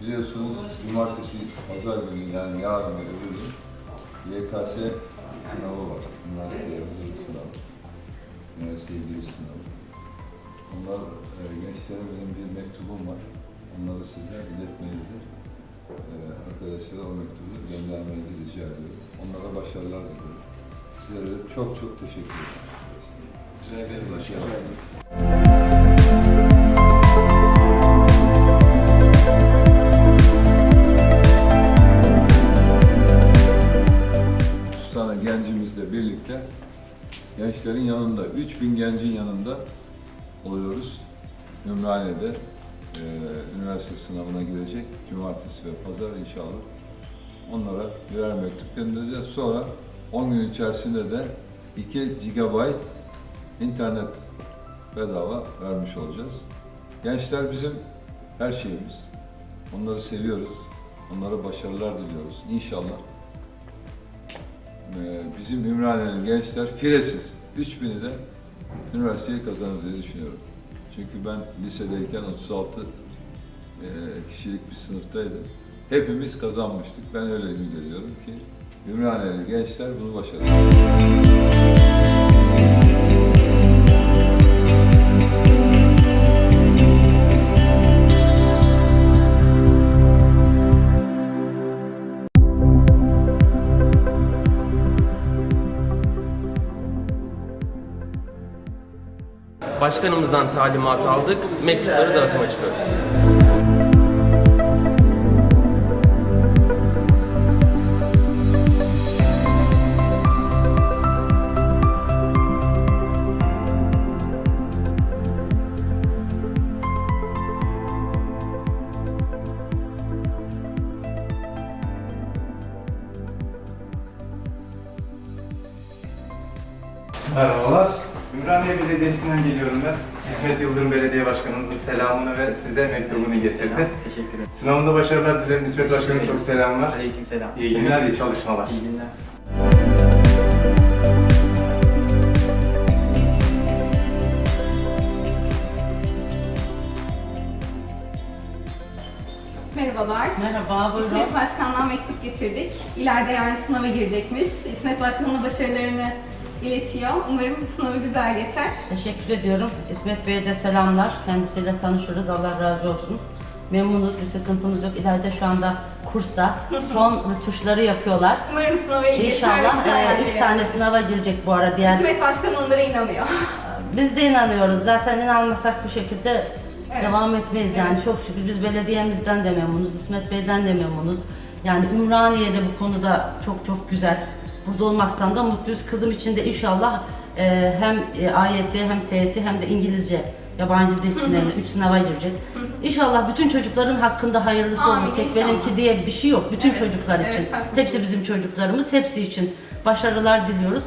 Biliyorsunuz cumartesi, pazar günü yani yarın ve öbür gün YKS sınavı var. Üniversiteye hazırlık sınavı. Üniversiteye giriş sınavı. Onlar e, gençlere benim bir mektubum var. Onları size iletmenizi e, arkadaşlara o mektubu göndermenizi rica ediyorum. Onlara başarılar diliyorum. Sizlere de çok çok teşekkür ederim. Rica ederim. Başarılar. Gencimizle birlikte gençlerin yanında, 3000 gencin yanında oluyoruz. Ümraniye'de e, üniversite sınavına girecek. Cumartesi ve pazar inşallah. Onlara birer mektup göndereceğiz. Sonra 10 gün içerisinde de 2 GB internet bedava vermiş olacağız. Gençler bizim her şeyimiz. Onları seviyoruz. Onlara başarılar diliyoruz. İnşallah bizim Ümraniye'nin gençler firesiz. 3000'i de üniversiteyi kazanır diye düşünüyorum. Çünkü ben lisedeyken 36 e, kişilik bir sınıftaydım. Hepimiz kazanmıştık. Ben öyle ümit ediyorum ki Ümraniyeli gençler bunu başarır. Başkanımızdan talimat aldık. Mektupları dağıtıma çıkıyoruz. Merhabalar. Ümraniye Belediyesi'nden geliyorum ben. İsmet Yıldırım Belediye Başkanımızın selamını ve size mektubunu getirdi. Teşekkür ederim. Sınavında başarılar dilerim. İsmet Başkanım çok selamlar. Aleykümselam. İyi günler, iyi çalışmalar. İyi günler. Merhabalar. Merhaba, buyurun. İsmet Başkan'dan mektup getirdik. İleride yarın sınava girecekmiş. İsmet Başkan'ın başarılarını iletiyor. Umarım sınavı güzel geçer. Teşekkür ediyorum. İsmet Bey'e de selamlar. Kendisiyle tanışırız. Allah razı olsun. Memnunuz, bir sıkıntımız yok. İleride şu anda kursta son rötuşları yapıyorlar. Umarım sınavı iyi geçer. İnşallah e, üç tane sınava girecek bu ara diğer. İsmet Başkan onlara inanıyor. Biz de inanıyoruz. Zaten inanmasak bu şekilde Evet. devam etmeyiz. Yani çok şükür biz belediyemizden de memnunuz, İsmet Bey'den de memnunuz. Yani Ümraniye'de bu konuda çok çok güzel. Burada olmaktan da mutluyuz. Kızım için de inşallah e, hem e, AYT hem TYT hem de İngilizce yabancı dil sınavına 3 sınava girecek. İnşallah bütün çocukların hakkında hayırlısı Amin, olur. Tek inşallah. benimki diye bir şey yok. Bütün Evet, çocuklar evet, için. haklısın. Hepsi bizim çocuklarımız. Hepsi için başarılar diliyoruz.